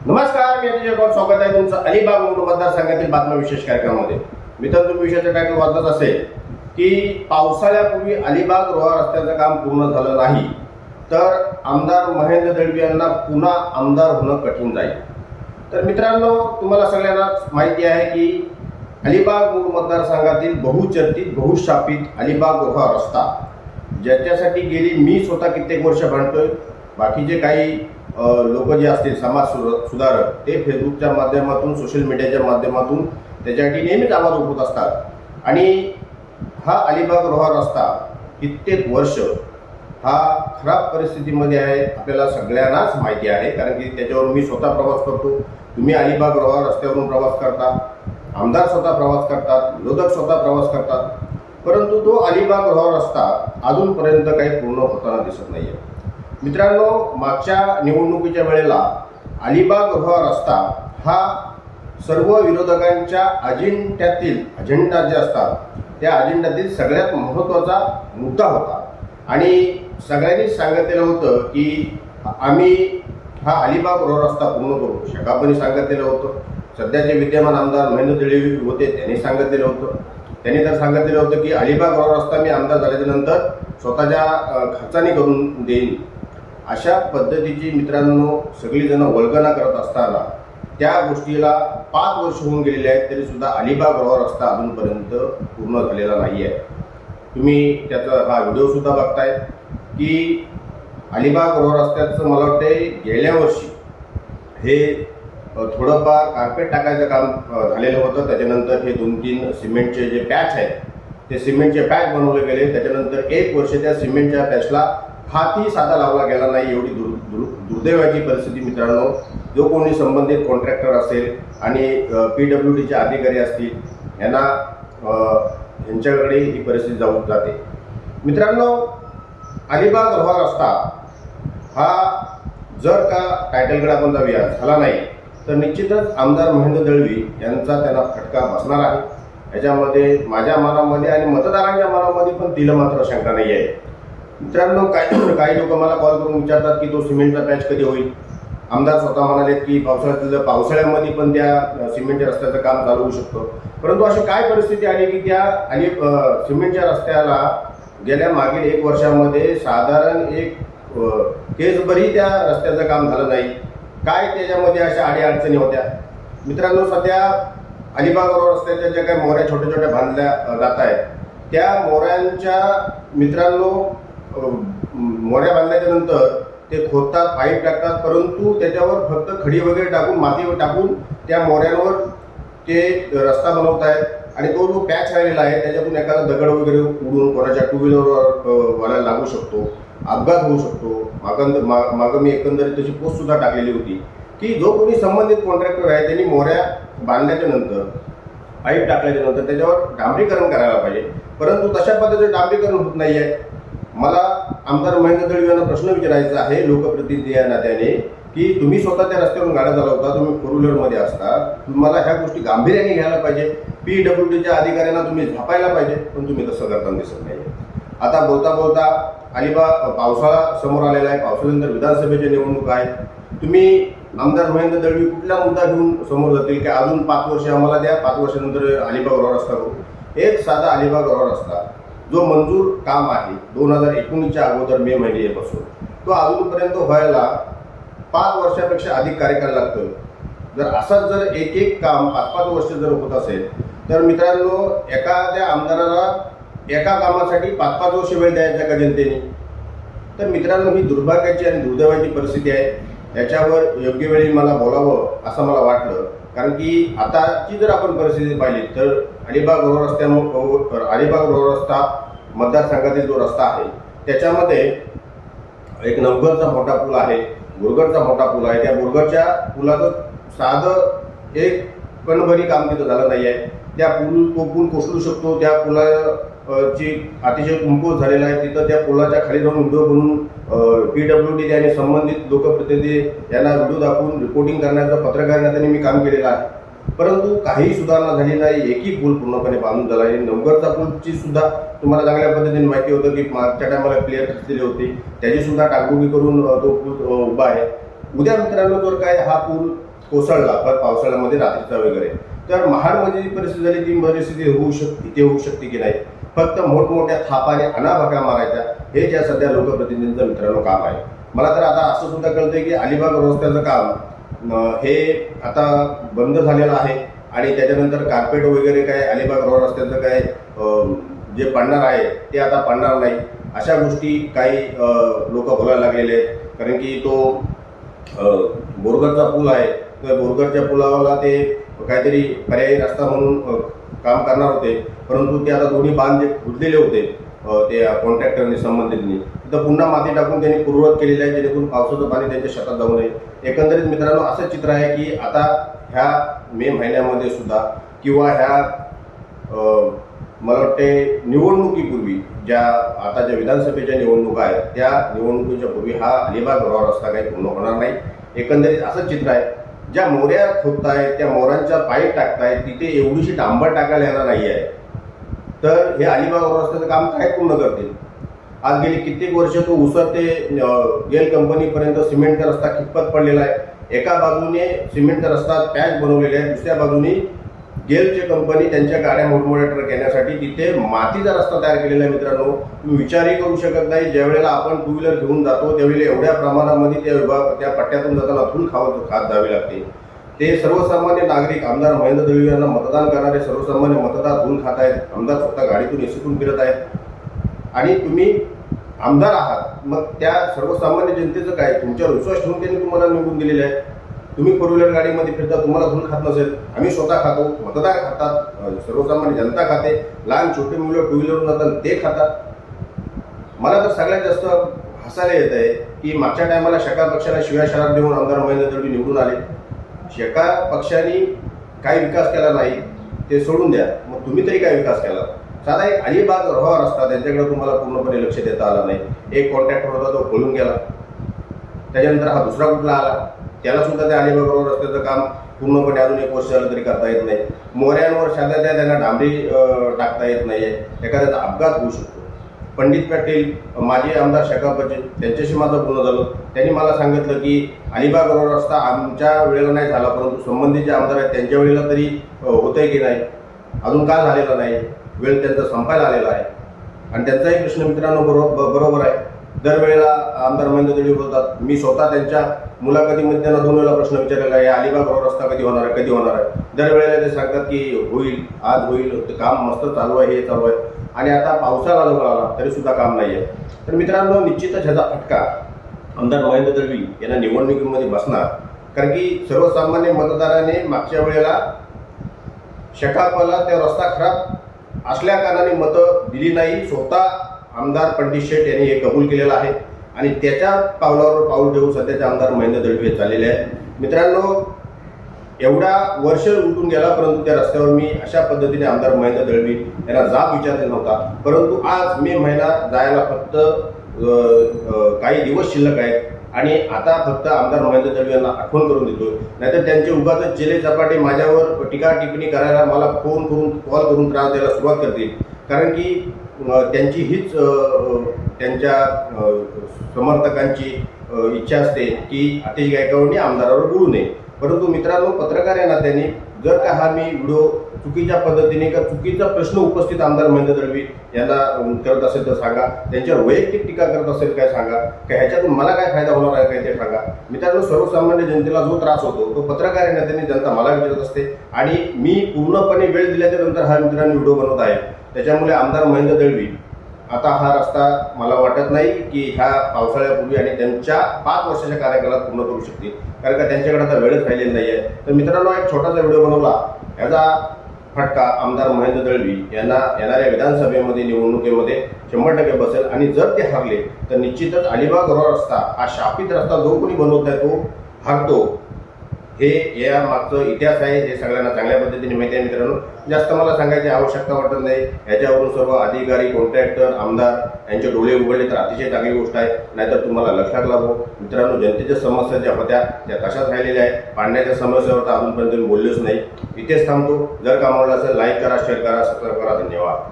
नमस्कार मी अतिशय गौर स्वागत आहे तुमचं अलिबाग मुरुड मतदारसंघातील बातम्या विशेष कार्यक्रमामध्ये. मित्र तुम्ही विषयाचं काय वाचत असेल की पावसाळ्यापूर्वी अलिबाग रोहा रस्त्याचं काम पूर्ण झालं नाही तर आमदार महेंद्र दळवी यांना पुन्हा आमदार होणं कठीण जाईल. तर मित्रांनो तुम्हाला सगळ्यांनाच माहिती आहे की अलिबाग मुरुड मतदारसंघातील बहुचर्चित बहुशापित अलिबाग रोहा रस्ता ज्याच्यासाठी गेली मी स्वतः कित्येक वर्ष भांडतोय बाकीचे काही लोक जे असतील समाज सुधारक ते फेसबुकच्या माध्यमातून सोशल मीडियाच्या माध्यमातून त्याच्यासाठी नेहमीच आवाज उठवत असतात. आणि हा अलिबाग रोहा रस्ता कित्येक वर्ष हा खराब परिस्थितीमध्ये आहे आपल्याला सगळ्यांनाच माहिती आहे. कारण की त्याच्यावर मी स्वतः प्रवास करतो. तुम्ही अलिबाग रोहा रस्त्यावरून प्रवास करता आमदार स्वतः प्रवास करतात विरोधक स्वतः प्रवास करतात. परंतु तो अलिबाग रोहा रस्ता अजूनपर्यंत काही पूर्ण होताना दिसत नाही आहे मित्रांनो मागच्या निवडणुकीच्या वेळेला अलिबाग रोहा रस्ता हा सर्व विरोधकांच्या अजेंड्यातील अजेंडा जे असतात त्या अजेंड्यातील सगळ्यात महत्त्वाचा मुद्दा होता. आणि सगळ्यांनीच सांगितलेलं होतं की आम्ही हा अलिबाग रोड रस्ता पूर्ण करू. शेकापनी सांगितलेलं होतं. सध्याचे विद्यमान आमदार महेंद्र देळी होते त्यांनी सांगितलेलं होतं. त्यांनी तर सांगितलेलं होतं की अलिबाग रोड रस्ता मी आमदार झाल्याच्यानंतर स्वतःच्या खर्चाने करून देईन. अशा पद्धतीची मित्रांनो सगळीजणं वल्गना करत असताना त्या गोष्टीला पाच वर्ष होऊन गेलेले आहेत तरीसुद्धा अलिबाग रोड रस्ता अजूनपर्यंत पूर्ण झालेला नाही आहे तुम्ही त्याचा हा व्हिडिओसुद्धा बघताय की अलिबाग रोड रस्त्याचं मला वाटते गेल्या वर्षी हे थोडंफार कार्पेट टाकायचं काम झालेलं होतं. त्याच्यानंतर हे दोन तीन सिमेंटचे जे पॅच आहेत ते सिमेंटचे पॅच बनवले गेले. त्याच्यानंतर एक वर्ष त्या सिमेंटच्या पॅचला हातही साधा लावला गेला नाही एवढी दुर् दुर् दुर्दैवाची परिस्थिती मित्रांनो. जो कोणी संबंधित कॉन्ट्रॅक्टर असेल आणि पी डब्ल्यू डीचे अधिकारी असतील यांना यांच्याकडे ही परिस्थिती जाऊन जाते. मित्रांनो अलिबाग रोहा रस्ता हा जर का टायटलकडे आपण जाऊया झाला नाही तर निश्चितच आमदार महेंद्र दळवी यांचा त्यांना फटका बसणार आहे. याच्यामध्ये माझ्या मनामध्ये आणि मतदारांच्या मनामध्ये पण तिला मात्र शंका नाही आहे. मित्रांनो काही काही लोक मला कॉल करून विचारतात की तो सिमेंटचा पॅच कधी होईल? आमदार स्वतः म्हणाले की पावसाळ्यात पावसाळ्यामध्ये पण त्या सिमेंटच्या रस्त्याचं काम चालू होऊ शकतं. परंतु अशी काय परिस्थिती आली की त्या आणि सिमेंटच्या रस्त्याला गेल्या मागील एक वर्षामध्ये साधारण एक अ, केसभरही त्या रस्त्याचं काम झालं नाही. काय त्याच्यामध्ये अशा अडीअडचणी होत्या? मित्रांनो सध्या अलिबाग रोड रस्त्याच्या ज्या काही मोऱ्या छोट्या छोट्या बांधल्या जात आहेत त्या मोऱ्यांच्या मित्रांनो मोऱ्या बांधल्याच्या नंतर ते खोदतात पाईप टाकतात परंतु त्याच्यावर फक्त खडी वगैरे टाकून माती टाकून त्या मोऱ्यांवर ते रस्ता बनवत आहेत आणि तो जो पॅच राहिलेला आहे त्याच्यातून एखादा दगड वगैरे उडून कोणाच्या टू व्हीलरवर वाला लागू शकतो अपघात होऊ शकतो. मागं मा- मागं मी एकंदरीत तशी पोस्टसुद्धा टाकलेली होती की जो कोणी संबंधित कॉन्ट्रॅक्टर आहे त्यांनी मोऱ्या बांधल्याच्या नंतर पाईप टाकल्याच्या नंतर त्याच्यावर डांबरीकरण करायला पाहिजे. परंतु तशा पद्धतीचं डांबरीकरण होत नाही आहे मला आमदार महेंद्र दळवी यांना प्रश्न विचारायचा आहे लोकप्रतिनिधी या नात्याने की तुम्ही स्वतः त्या रस्त्यावरून गाड्या चालवता तुम्ही फोर व्हीलरमध्ये असता तुम्हाला ह्या गोष्टी गांभीर्याने घ्यायला पाहिजे. पी डब्ल्यू डीच्या अधिकाऱ्यांना तुम्ही झापायला पाहिजे पण तुम्ही तसं करताना दिसत नाही आता बोलता बोलता अलिबाग पावसाळा समोर आलेला आहे पावसाळ्यानंतर विधानसभेची निवडणूक आहे. तुम्ही आमदार महेंद्र दळवी कुठला मुद्दा घेऊन समोर जातील की अजून पाच वर्ष आम्हाला द्या पाच वर्षानंतर अलिबाग रोड रस्ता करू एक साधा अलिबाग रोड रस्ता. जो मंजूर काम आहे दोन हजार एकोणीसच्या अगोदर मे महिन्यापासून तो अजूनपर्यंत व्हायला पाच वर्षापेक्षा अधिक कार्यकाळ लागतो जर असंच जर एक एक काम पाच पाच वर्ष जर होत असेल तर मित्रांनो एखाद्या आमदाराला एका कामासाठी पाच पाच वर्ष वेळ द्यायचा का जनतेने? तर मित्रांनो ही दुर्भाग्याची आणि दुर्दैवाची परिस्थिती आहे. याच्यावर योग्य वेळी मला बोलावं असं मला वाटलं. कारण की आताची जर आपण परिस्थिती पाहिली तर अलिबाग रोड रस्त्या अलिबाग रोड रस्ता मतदारसंघातील जो रस्ता आहे त्याच्यामध्ये एक नवगरचा मोठा पूल आहे गुरगडचा मोठा पूल आहे. त्या गुरगडच्या पुलाचं साधं एक कणभरी काम तिथं झालं नाही आहे त्या पूल तो पूल कोसळू शकतो त्या पुला ची अतिशय कुंकूस झालेला आहे तिथं त्या पुलाच्या खाली जाऊन व्हिडिओ बनवून पी डब्ल्यू डी आणि संबंधित लोकप्रतिनिधी यांना व्हिडिओ दाखवून रिपोर्टिंग करण्याचं पत्रकार मी काम केलेलं आहे. परंतु काही सुधारणा झाली नाही एकही पूल पूर्णपणे बांधून झाला आहे नवगडचा पूलची सुद्धा तुम्हाला चांगल्या पद्धतीने माहिती होतं की मागच्या टायमाला क्लिअर दिली होती. त्याची सुद्धा टाकबुकी करून तो पूल उभा आहे. उद्या मित्रांनो जर काय हा पूल कोसळला पण पावसाळ्यामध्ये रात्रीचा वगैरे तर महाडमध्ये जी परिस्थिती झाली ती परिस्थिती होऊ शकते ते होऊ शकते की नाही? फक्त मोठमोठ्या थापाने अनाभाका मारायच्या हे ज्या सध्या लोकप्रतिनिधींचं मित्रांनो काम आहे. मला तर आता असं सुद्धा कळतंय की अलिबाग रस्त्याचं काम हे आता बंद झालेलं आहे आणि त्याच्यानंतर कार्पेट वगैरे काय अलिबाग रोड रस्त्याचं काय जे पडणार आहे ते आता पडणार नाही. अशा गोष्टी काही लोक बोलायला लागलेले आहेत. कारण की तो बोरगरचा बोरगडचा पूल आहे. तर बोरगडच्या पुलाला ते काहीतरी पर्यायी रस्ता म्हणून काम करणार होते. परंतु ते आता दोन्ही बांध जे फुटलेले होते ते कॉन्ट्रॅक्टरने संबंधितनी. तिथं पुन्हा माती टाकून त्यांनी पूर्ववत केलेली आहे जेणेकरून पावसाचं पाणी त्यांच्या शेतात जाऊ नये. एकंदरीत मित्रांनो असं चित्र आहे की आता ह्या मे महिन्यामध्ये सुद्धा किंवा ह्या मला वाटते निवडणुकीपूर्वी ज्या आता ज्या विधानसभेच्या निवडणुका आहेत त्या निवडणुकीच्या पूर्वी हा अलिबाग रोड रस्ता काही पूर्ण होणार नाही. एकंदरीत असं चित्र आहे. ज्या मोऱ्या खोदतायत त्या मोरांच्या पाईप टाकतायत तिथे एवढीशी डांबर टाकायला येणार नाही आहे तर हे अलिबाग रस्त्याचं काम काय पूर्ण करतील? आज गेली कित्येक वर्ष तो उसर ते गेल कंपनीपर्यंत सिमेंटचा रस्ता कितपत पडलेला आहे? एका बाजूने सिमेंटचा रस्ता पॅच बनवलेले आहे दुसऱ्या बाजूने गेलची कंपनी त्यांच्या गाड्या मोठमोठ्या ट्रक येण्यासाठी तिथे मातीचा रस्ता तयार केलेला आहे मित्रांनो. तुम्ही विचारही करू शकत नाही. ज्यावेळेला आपण टू व्हीलर घेऊन जातो त्यावेळेला एवढ्या प्रमाणामध्ये त्या विभाग त्या पट्ट्यातून जाताना धूल खावत खात जावे लागते. ते सर्वसामान्य नागरिक आमदार महेंद्र दळवी यांना मतदान करणारे सर्वसामान्य मतदार धूल खात आहेत. आमदार स्वतः गाडीतून एसीतून फिरत आहेत. आणि तुम्ही आमदार आहात. मग त्या सर्वसामान्य जनतेचं काय तुमच्यावर विश्वास ठेवून त्यांनी तुम्हाला निवडून दिलेलं आहे. तुम्ही फोर व्हीलर गाडीमध्ये फिरता तुम्हाला धूल खात नसेल आम्ही स्वतः खातो मतदार खातात सर्वसामान्य जनता खाते लहान छोटे मुलं टू व्हीलरवर जातात ते खातात. मला तर सगळ्यात जास्त हसायला येत आहे की मागच्या टायमाला शका पक्षाला शिव्या शराब देऊन आमदार महेंद्र दळवी निवडून आले. शका पक्षाने काही विकास केला नाही ते सोडून द्या. मग तुम्ही तरी काय विकास केला? साधा एक अलिबाग रोहा असता त्यांच्याकडे तुम्हाला पूर्णपणे लक्ष देता आलं नाही. एक कॉन्ट्रॅक्टर होता तो खोलून गेला. त्याच्यानंतर हा दुसरा कुठला आला? त्याला सुद्धा त्या अलिबाग रस्त्याचं काम पूर्णपणे अजून एक वर्ष झालं तरी करता येत नाही. मोऱ्यांवर साध्या त्या त्यांना डांबरी टाकता येत नाही आहे एखाद्याचा अपघात होऊ शकतो. पंडित पाटील माजी आमदार शेखा पटेल त्यांच्याशी माझं बोलणं झालं. त्यांनी मला सांगितलं की अलिबाग रोड रस्ता आमच्या वेळेला नाही झाला परंतु संबंधित जे आमदार आहेत त्यांच्या वेळेला तरी होतंय की नाही? अजून का झालेला नाही? वेळ त्यांचा संपायला आलेला आहे. आणि त्यांचाही प्रश्न मित्रांनो बरोबर बरोबर आहे. दरवेळेला आमदार महेंद्र दळवी बोलतात मी स्वतः त्यांच्या मुलाखतीमध्ये त्यांना दोन वेळेला प्रश्न विचारलेला आहे अलिबाग रोड रस्ता कधी होणार आहे कधी होणार आहे? दरवेळेला ते सांगतात की होईल आज होईल ते काम मस्त चालू आहे हे चालू आहे. आणि आता पावसाळा जवळ आला तरी सुद्धा काम नाही आहे तर मित्रांनो निश्चितच ह्याचा फटका आमदार महेंद्र दळवी यांना निवडणुकीमध्ये बसणार. कारण की सर्वसामान्य मतदाराने मागच्या वेळेला शकापाला त्या रस्ता खराब असल्या कारणाने मतं दिली नाही स्वतः आमदार पंडित शेठ यांनी हे कबूल केलेलं आहे. आणि त्याच्या पावलावर पाऊल ठेवून सध्याचे आमदार महेंद्र दळवी चाललेले आहेत. मित्रांनो एवढा वर्ष उलटून गेला परंतु त्या रस्त्यावर मी अशा पद्धतीने आमदार महेंद्र दळवी यांना जाब विचारले नव्हता. परंतु आज मे महिना जायला फक्त काही दिवस शिल्लक आहेत. आणि आता फक्त आमदार महेंद्र दळवी यांना आठवण करून देतो नाहीतर त्यांचे उगाच चेले चपाटे माझ्यावर टीका टिप्पणी करायला मला फोन करून कॉल करून त्रास द्यायला सुरुवात करतील. कारण की त्यांची हीच त्यांच्या समर्थकांची इच्छा असते की आतिश गायकवाडनी आमदारावर बोलू नये. परंतु मित्रांनो पत्रकार या नात्याने जर का हा मी व्हिडिओ चुकीच्या पद्धतीने का चुकीचा प्रश्न उपस्थित आमदार महेंद्र दळवी यांना करत असेल तर सांगा. त्यांच्यावर वैयक्तिक टीका करत असेल काय सांगा. का ह्याच्यातून मला काय फायदा होणार आहे काय ते सांगा. मित्रांनो सर्वसामान्य जनतेला जो त्रास होतो तो पत्रकार या नात्याने जनता मला विचारत असते. आणि मी पूर्णपणे वेळ दिल्याच्या नंतर हा मित्रांनो व्हिडिओ बनवत आहे. त्याच्यामुळे आमदार महेंद्र दळवी आता हा रस्ता मला वाटत नाही की ह्या पावसाळ्यापूर्वी आणि त्यांच्या पाच वर्षाच्या कार्यकालात पूर्ण करू शकतील. कारण का त्यांच्याकडे आता वेळच राहिलेली नाही आहे तर मित्रांनो एक छोटासा व्हिडिओ बनवला. याचा फटका आमदार महेंद्र दळवी यांना येणाऱ्या विधानसभेमध्ये निवडणुकीमध्ये शंभर टक्के बसेल आणि जर ते हरले तर निश्चितच अलिबाग रोड रस्ता हा शापित रस्ता जो कोणी बनवत आहे तो हरतो. हे या मागचं इतिहास आहे हे सगळ्यांना चांगल्या पद्धतीने माहिती आहे मित्रांनो. जास्त मला सांगायची आवश्यकता वाटत नाही. याच्यावरून सर्व अधिकारी कॉन्ट्रॅक्टर आमदार यांचे डोळे उघडले तर अतिशय चांगली गोष्ट आहे. नाहीतर तुम्हाला लक्षात लागो. मित्रांनो जनतेच्या समस्या ज्या होत्या त्या तशाच राहिलेल्या आहेत. पाण्याच्या समस्यावर तर अजूनपर्यंत मी बोललोच नाही. इथेच थांबतो. जर का आवडलं असेल लाईक करा शेअर करा सबस्क्राईब करा. धन्यवाद.